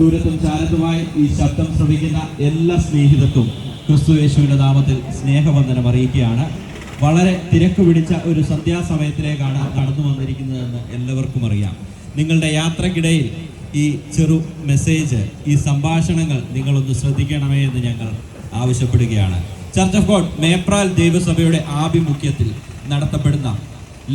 ദൂരത്തും ചാരത്തുമായി ഈ ശബ്ദം ശ്രവിക്കുന്ന എല്ലാ സ്നേഹിതർക്കും ക്രിസ്തു യേശുവിന്റെ നാമത്തിൽ സ്നേഹവന്ദനം അറിയിക്കുകയാണ്. വളരെ തിരക്ക് പിടിച്ച ഒരു സന്ധ്യാസമയത്തിലേക്കാണ് നടന്നു വന്നിരിക്കുന്നതെന്ന് എല്ലാവർക്കും അറിയാം. നിങ്ങളുടെ യാത്രക്കിടയിൽ ഈ ചെറു മെസ്സേജ് ഈ സംഭാഷണങ്ങൾ നിങ്ങളൊന്ന് ശ്രദ്ധിക്കണമേ എന്ന് ഞങ്ങൾ ആവശ്യപ്പെടുകയാണ്. ചർച്ച് ഓഫ് ഗോഡ് മേപ്രാൽ ദേവസഭയുടെ ആഭിമുഖ്യത്തിൽ നടത്തപ്പെടുന്ന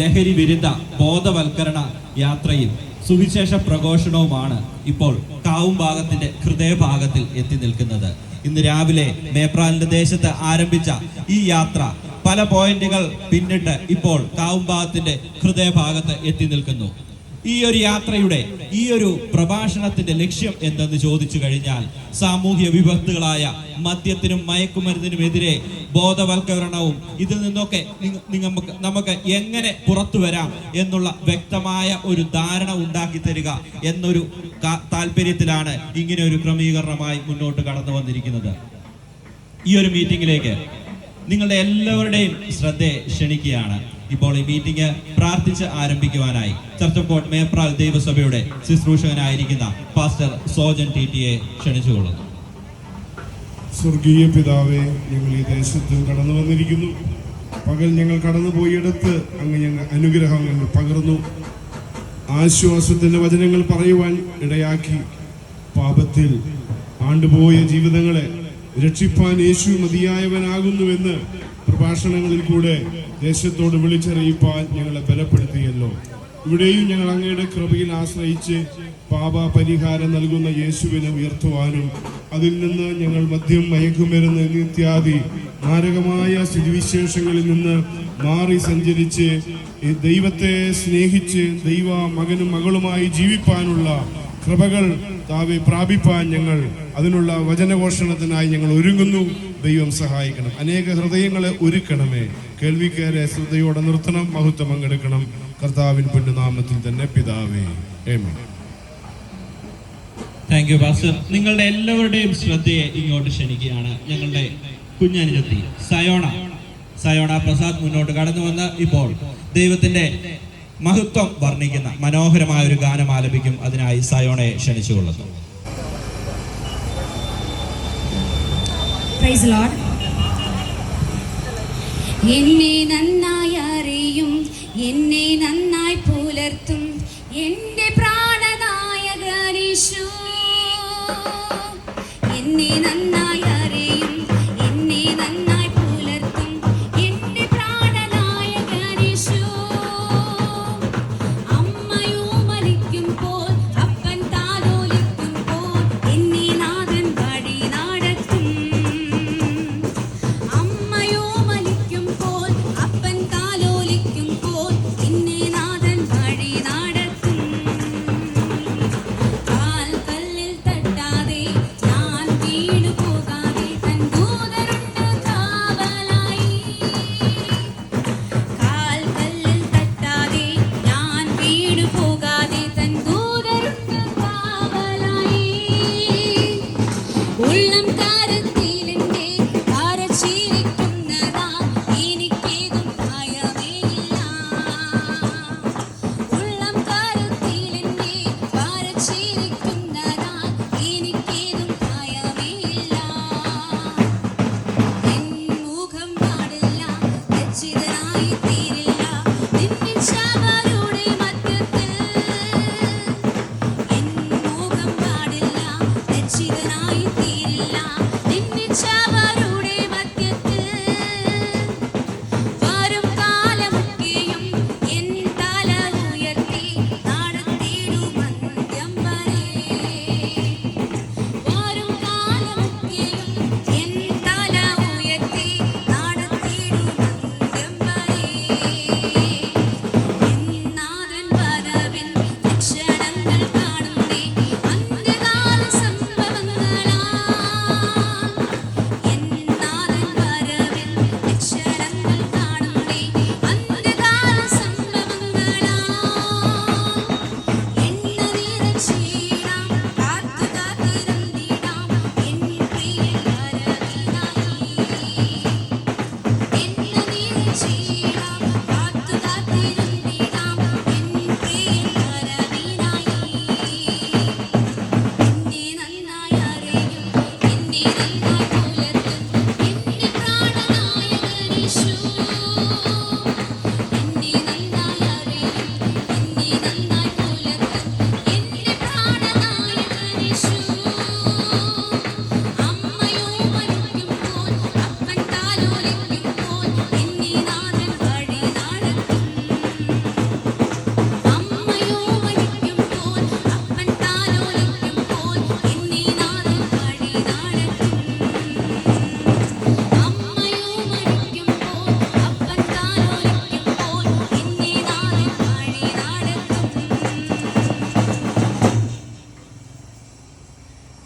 ലഹരി വിരുദ്ധ ബോധവൽക്കരണ യാത്രയും സുവിശേഷ പ്രഘോഷണവുമാണ് ഇപ്പോൾ കാവും ഭാഗത്തിന്റെ ഹൃദയഭാഗത്തിൽ എത്തി നിൽക്കുന്നത്. ഇന്ന് രാവിലെ മേപ്രാലിന്റെ ദേശത്ത് ആരംഭിച്ച ഈ യാത്ര പല പോയിന്റുകൾ പിന്നിട്ട് ഇപ്പോൾ കാവുംഭാഗത്തിന്റെ ഹൃദയഭാഗത്ത് എത്തി നിൽക്കുന്നു. ഈ ഒരു യാത്രയുടെ ഈ ഒരു പ്രഭാഷണത്തിന്റെ ലക്ഷ്യം എന്തെന്ന് ചോദിച്ചു കഴിഞ്ഞാൽ സാമൂഹ്യ വിഭക്തുകളായ മദ്യത്തിനും മയക്കുമരുന്നിനുമെതിരെ ബോധവൽക്കരണവും ഇതിൽ നിന്നൊക്കെ നമുക്ക് നമുക്ക് എങ്ങനെ പുറത്തു വരാം എന്നുള്ള വ്യക്തമായ ഒരു ധാരണ ഉണ്ടാക്കി തരിക എന്നൊരു താല്പര്യത്തിലാണ് ഇങ്ങനെ ഒരു ക്രമീകരണമായി മുന്നോട്ട് കടന്നു വന്നിരിക്കുന്നത്. ഈ ഒരു മീറ്റിംഗിലേക്ക് നിങ്ങളുടെ എല്ലാവരുടെയും ശ്രദ്ധയെ ക്ഷണിക്കുകയാണ്. ഇപ്പോൾ ഈ മീറ്റിംഗ് പ്രാർത്ഥിച്ച് ആരംഭിക്കുവാനായി. ചർച്ച് ഓഫ് ഗോഡ് മേപ്രാൽ ദൈവസഭയുടെ ശുശ്രൂഷകനായിരിക്കുന്ന പാസ്റ്റർ സോജൻ ടി ടിയെ ക്ഷണിച്ചുകൊള്ളുന്നു. സ്വർഗീയ പിതാവെ ഞങ്ങൾ ഈ ദേശത്ത് കടന്നു വന്നിരിക്കുന്നു. പകൽ ഞങ്ങൾ കടന്നുപോയിടത്ത് അങ്ങ് ഞങ്ങൾ അനുഗ്രഹം ഞങ്ങൾ പകർന്നു. ആശ്വാസത്തിന്റെ വചനങ്ങൾ പറയുവാൻ ഇടയാക്കി പാപത്തിൽ ആണ്ടുപോയ ജീവിതങ്ങളെ രക്ഷിപ്പാൻ യേശു മതിയായവനാകുന്നുവെന്ന് പ്രഭാഷണങ്ങളിൽ കൂടെ ദേശത്തോട് വിളിച്ചറിയിപ്പാൻ ഞങ്ങളെ ബലപ്പെടുത്തിയല്ലോ. ഇവിടെയും ഞങ്ങൾ അങ്ങയുടെ കൃപയിൽ ആശ്രയിച്ച് പാപ പരിഹാരം നൽകുന്ന യേശുവിനെ ഉയർത്തുവാനും അതിൽ നിന്ന് ഞങ്ങൾ മദ്യം മയക്കുമരുന്ന് നിത്യാദി മാരകമായ സ്ഥിതിവിശേഷങ്ങളിൽ നിന്ന് മാറി സഞ്ചരിച്ച് ദൈവത്തെ സ്നേഹിച്ച് ദൈവ മകനും മകളുമായി ജീവിപ്പാനുള്ള കൃപകൾ താവി പ്രാപിപ്പാൻ ഞങ്ങൾ. അതിനുള്ള വചനഘോഷണത്തിനായി ഞങ്ങൾ ഒരുങ്ങുന്നു. ദൈവം സഹായിക്കണം. അനേക ഹൃദയങ്ങളെ ഒരുക്കണമേ. കേൾവിക്കാരെ ശ്രദ്ധയോടെ നിർത്തണം. മഹത്വം പങ്കെടുക്കണം. കർത്താവിൻ പുണ്യനാമത്തിൽ തന്നെ പിതാവേ. ഏമേ താങ്ക് യു പാസ്റ്റർ നിങ്ങളുടെ എല്ലാവരുടെയും ശ്രദ്ധയെ ഇങ്ങോട്ട് ക്ഷണിക്കുകയാണ് ഞങ്ങളുടെ കുഞ്ഞനുജത്തി സയോണ. സയോണ പ്രസാദ് മുന്നോട്ട് കടന്നു വന്ന് ഇപ്പോൾ ദൈവത്തിന്റെ മഹത്വം വർണിക്കുന്ന മനോഹരമായ ഒരു ഗാനം ആലപിക്കും അതിനായി സയോണെ ക്ഷണിച്ചുകൊള്ളുന്നു. പ്രൈസ് ലോർഡ് എന്നെ നന്നായി അറിയും എന്നെ നന്നായി പുലർത്തും എന്റെ പ്രാണനായകനീശു എന്നെ നന്നായി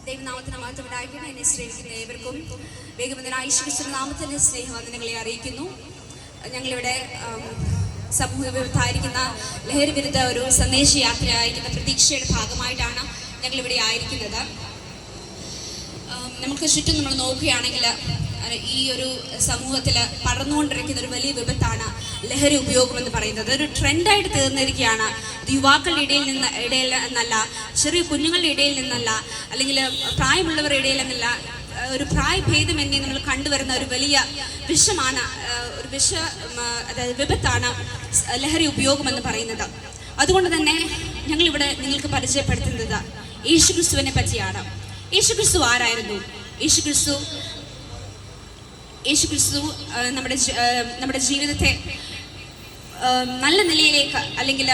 ദൈവനാമത്തിന് മാറ്റം ഉണ്ടായിരിക്കണം എന്നെ സ്നേഹിക്കുന്ന ഏവർക്കും വേഗമതിനായ സ്നേഹം അത് നിങ്ങളെ അറിയിക്കുന്നു. ഞങ്ങളിവിടെ സമൂഹ വിരുദ്ധായിരിക്കുന്ന ലഹരി വിരുദ്ധ ഒരു സന്ദേശ യാത്രയായിരിക്കുന്ന പ്രതീക്ഷയുടെ ഭാഗമായിട്ടാണ് ഞങ്ങളിവിടെ ആയിരിക്കുന്നത്. നമുക്ക് ചുറ്റും നമ്മൾ നോക്കുകയാണെങ്കിൽ ഈ ഒരു സമൂഹത്തിൽ പടർന്നുകൊണ്ടിരിക്കുന്ന ഒരു വലിയ വിപത്താണ് ലഹരി ഉപയോഗം എന്ന് പറയുന്നത്. ഒരു ട്രെൻഡായിട്ട് തീർന്നിരിക്കുകയാണ്. യുവാക്കളുടെ ഇടയിൽ നിന്ന് ഇടയിൽ എന്നല്ല ചെറിയ കുഞ്ഞുങ്ങളുടെ ഇടയിൽ നിന്നല്ല അല്ലെങ്കിൽ പ്രായമുള്ളവരുടെ ഇടയിൽ നിന്നല്ല അഹ് ഒരു പ്രായഭേദമന്യേ നമ്മൾ കണ്ടുവരുന്ന ഒരു വലിയ വിഷമാണ് ഒരു വിഷ അതായത് വിപത്താണ് ലഹരി ഉപയോഗം എന്ന് പറയുന്നത്. അതുകൊണ്ട് തന്നെ ഞങ്ങളിവിടെ നിങ്ങൾക്ക് പരിചയപ്പെടുത്തുന്നത് യേശുക്രിസ്തുവിനെ പറ്റിയാണ്. യേശുക്രിസ്തു ആരായിരുന്നു? യേശുക്രിസ്തു യേശുക്രിസ്തു ക്രിസ്തു നമ്മുടെ നമ്മുടെ ജീവിതത്തെ നല്ല നിലയിലേക്ക് അല്ലെങ്കിൽ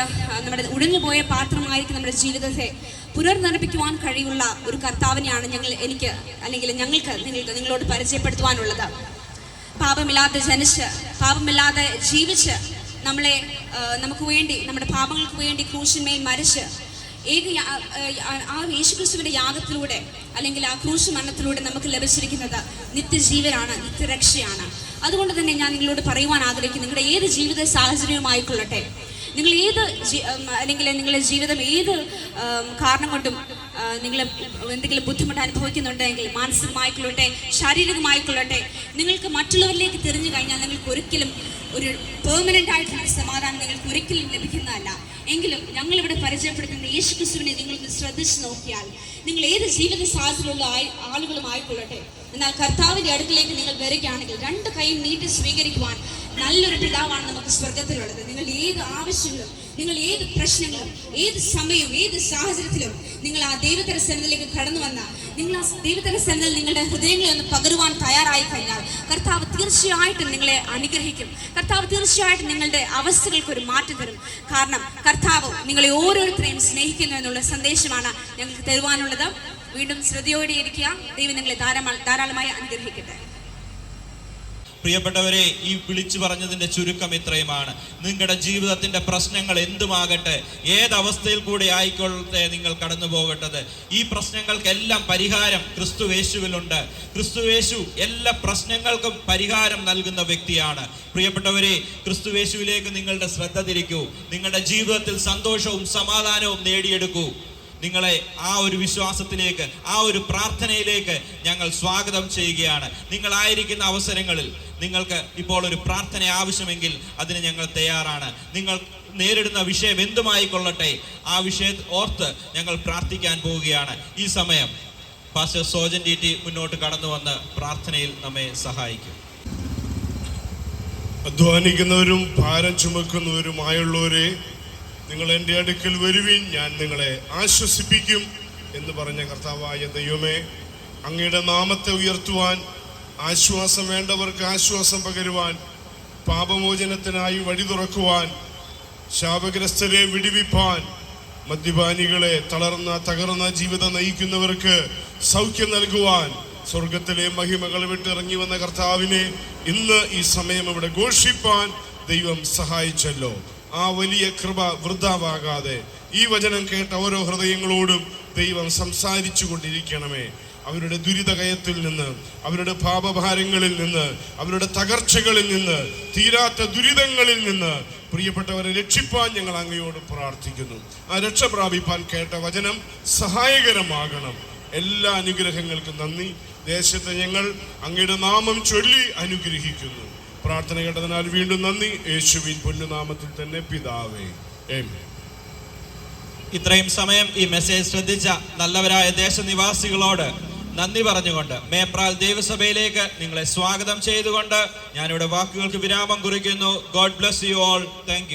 നമ്മുടെ നമ്മുടെ ഉടഞ്ഞുപോയ പാത്രമായിരിക്കും നമ്മുടെ ജീവിതത്തെ പുനർനിർമ്മിക്കുവാൻ കഴിയുള്ള ഒരു കർത്താവിനെയാണ് ഞങ്ങൾ എനിക്ക് അല്ലെങ്കിൽ ഞങ്ങൾക്ക് നിങ്ങൾക്ക് നിങ്ങളോട് പരിചയപ്പെടുത്തുവാനുള്ളത്. പാപമില്ലാതെ ജനിച്ച് പാപമില്ലാതെ ജീവിച്ച് നമ്മളെ നമുക്ക് വേണ്ടി നമ്മുടെ പാപങ്ങൾക്ക് വേണ്ടി ക്രൂശിന്മേൽ മരിച്ച് ഏക ആ, യേശുക്രിസ്തുവിന്റെ യാഗത്തിലൂടെ അല്ലെങ്കിൽ ആ ക്രൂശ് മരണത്തിലൂടെ നമുക്ക് ലഭിച്ചിരിക്കുന്നത് നിത്യജീവനാണ് നിത്യരക്ഷയാണ്. അതുകൊണ്ട് തന്നെ ഞാൻ നിങ്ങളോട് പറയുവാൻ ആഗ്രഹിക്കുന്നു. നിങ്ങളുടെ ഏത് ജീവിത സാഹചര്യവുമായിക്കൊള്ളട്ടെ. നിങ്ങൾ ഏത് അല്ലെങ്കിൽ നിങ്ങളുടെ ജീവിതം ഏത് കാരണം കൊണ്ടും നിങ്ങൾ എന്തെങ്കിലും ബുദ്ധിമുട്ട് അനുഭവിക്കുന്നുണ്ടെങ്കിൽ മാനസികമായിക്കൊള്ളട്ടെ ശാരീരികമായിക്കൊള്ളട്ടെ നിങ്ങൾക്ക് മറ്റുള്ളവരിലേക്ക് തിരിഞ്ഞു കഴിഞ്ഞാൽ നിങ്ങൾക്ക് ഒരിക്കലും ഒരു പെർമനന്റ് ആയിട്ടുള്ള സമാധാനം നിങ്ങൾക്ക് ഒരിക്കലും ലഭിക്കുന്നതല്ല. എങ്കിലും ഞങ്ങൾ ഇവിടെ പരിചയപ്പെടുത്തുന്ന യേശു ക്രിസ്തുവിനെ നിങ്ങളൊന്ന് ശ്രദ്ധിച്ചു നോക്കിയാൽ നിങ്ങൾ ഏത് ജീവിത സാഹചര്യമുള്ള ആളുകളും ആയിക്കൊള്ളട്ടെ എന്നാൽ കർത്താവിന്റെ അടുക്കിലേക്ക് നിങ്ങൾ വരികയാണെങ്കിൽ രണ്ട് കൈയും നീട്ടി സ്വീകരിക്കുവാൻ നല്ലൊരു പിതാവാണ് നമുക്ക് സ്വർഗത്തിലുള്ളത് നിങ്ങൾ ഏത് ആവശ്യങ്ങളും നിങ്ങൾ ഏത് പ്രശ്നങ്ങളും ഏത് സമയവും ഏത് സാഹചര്യത്തിലും നിങ്ങൾ ആ ദൈവതര സന്നദ്ധയിലേക്ക് കടന്നു വന്ന നിങ്ങൾ ആ ദൈവതര സന്നദ്ധയിൽ നിങ്ങളുടെ ഹൃദയങ്ങളെ ഒന്ന് പകരുവാൻ തയ്യാറായി കഴിഞ്ഞാൽ കർത്താവ് തീർച്ചയായിട്ടും നിങ്ങളെ അനുഗ്രഹിക്കും. കർത്താവ് തീർച്ചയായിട്ടും നിങ്ങളുടെ അവസ്ഥകൾക്ക് ഒരു മാറ്റം തരും. കാരണം കർത്താവ് നിങ്ങളെ ഓരോരുത്തരെയും സ്നേഹിക്കുന്നു എന്നുള്ള സന്ദേശമാണ് ഞങ്ങൾക്ക് തരുവാനുള്ളത്. വീണ്ടും ശ്രദ്ധയോടെ ഇരിക്കുക. ദൈവം നിങ്ങളെ ധാരാളം ധാരാളമായി അനുഗ്രഹിക്കട്ടെ. പ്രിയപ്പെട്ടവരെ ഈ വിളിച്ചു പറഞ്ഞതിന്റെ ചുരുക്കം ഇത്രയുമാണ്. നിങ്ങളുടെ ജീവിതത്തിന്റെ പ്രശ്നങ്ങൾ എന്തുമാകട്ടെ ഏതവസ്ഥയിൽ കൂടെ ആയിക്കൊള്ളട്ടെ നിങ്ങൾ കടന്നു പോകട്ടത് ഈ പ്രശ്നങ്ങൾക്കെല്ലാം പരിഹാരം ക്രിസ്തുവേശുവിലുണ്ട് ക്രിസ്തുവേശു എല്ലാ പ്രശ്നങ്ങൾക്കും പരിഹാരം നൽകുന്ന വ്യക്തിയാണ്. പ്രിയപ്പെട്ടവരെ ക്രിസ്തുവേശുവിലേക്ക് നിങ്ങളുടെ ശ്രദ്ധ തിരിക്കൂ. നിങ്ങളുടെ ജീവിതത്തിൽ സന്തോഷവും സമാധാനവും നേടിയെടുക്കൂ. നിങ്ങളെ ആ ഒരു വിശ്വാസത്തിലേക്ക് ആ ഒരു പ്രാർത്ഥനയിലേക്ക് ഞങ്ങൾ സ്വാഗതം ചെയ്യുകയാണ്. നിങ്ങളായിരിക്കുന്ന അവസരങ്ങളിൽ നിങ്ങൾക്ക് ഇപ്പോൾ ഒരു പ്രാർത്ഥന ആവശ്യമെങ്കിൽ അതിന് ഞങ്ങൾ തയ്യാറാണ്. നിങ്ങൾ നേരിടുന്ന വിഷയം എന്തുമായി കൊള്ളട്ടെ ആ വിഷയം ഓർത്ത് ഞങ്ങൾ പ്രാർത്ഥിക്കാൻ പോവുകയാണ്. ഈ സമയം പാസ്റ്റർ സോജൻ ടി ടി മുന്നോട്ട് കടന്നു വന്ന് പ്രാർത്ഥനയിൽ നമ്മെ സഹായിക്കും. അധ്വാനിക്കുന്നവരും ഭാരം ചുമക്കുന്നവരുമായുള്ളവരെ നിങ്ങൾ എന്റെ അടുക്കൽ വരുവിൻ ഞാൻ നിങ്ങളെ ആശ്വസിപ്പിക്കും എന്ന് പറഞ്ഞ കർത്താവായ ദൈവമേ അങ്ങയുടെ നാമത്തെ ഉയർത്തുവാൻ ആശ്വാസം വേണ്ടവർക്ക് ആശ്വാസം പകരുവാൻ പാപമോചനത്തിനായി വഴി തുറക്കുവാൻ ശാപഗ്രസ്തരെ വിടിവിപ്പാൻ മദ്യപാനികളെ തളർന്ന തകർന്ന ജീവിതം നയിക്കുന്നവർക്ക് സൗഖ്യം നൽകുവാൻ സ്വർഗത്തിലെ മഹിമകൾ വിട്ടിറങ്ങി വന്ന കർത്താവിനെ ഇന്ന് ഈ സമയം ഇവിടെ ഘോഷിപ്പാൻ ദൈവം സഹായിച്ചല്ലോ. ആ വലിയ കൃപ വൃദ്ധാവാകാതെ ഈ വചനം കേട്ട ഓരോ ഹൃദയങ്ങളോടും ദൈവം സംസാരിച്ചു കൊണ്ടിരിക്കണമേ. അവരുടെ ദുരിതകയത്തിൽ നിന്ന് അവരുടെ പാപഭാരങ്ങളിൽ നിന്ന് അവരുടെ തകർച്ചകളിൽ നിന്ന് തീരാത്ത ദുരിതങ്ങളിൽ നിന്ന് പ്രിയപ്പെട്ടവരെ രക്ഷിപ്പാൻ ഞങ്ങൾ അങ്ങയോട് പ്രാർത്ഥിക്കുന്നു. ആ രക്ഷ പ്രാപിപ്പാൻ കേട്ട വചനം സഹായകരമാകണം. എല്ലാ അനുഗ്രഹങ്ങൾക്കും നന്ദി. ദേശത്തെ ഞങ്ങൾ അങ്ങയുടെ നാമം ചൊല്ലി അനുഗ്രഹിക്കുന്നു. പ്രാർത്ഥന കേട്ടതിനാൽ വീണ്ടും നന്ദി. യേശുവിൻ പൊന്നുനാമത്തിൽ തന്നെ പിതാവേ. ഇത്രയും സമയം ഈ മെസ്സേജ് ശ്രദ്ധിച്ച നല്ലവരായ ദേശനിവാസികളോട് നന്ദി പറഞ്ഞുകൊണ്ട് മേപ്രാൽ ദേവസഭയിലേക്ക് നിങ്ങളെ സ്വാഗതം ചെയ്തുകൊണ്ട് ഞാനിവിടെ വാക്കുകൾക്ക് വിരാമം കുറിക്കുന്നു. God bless you all thank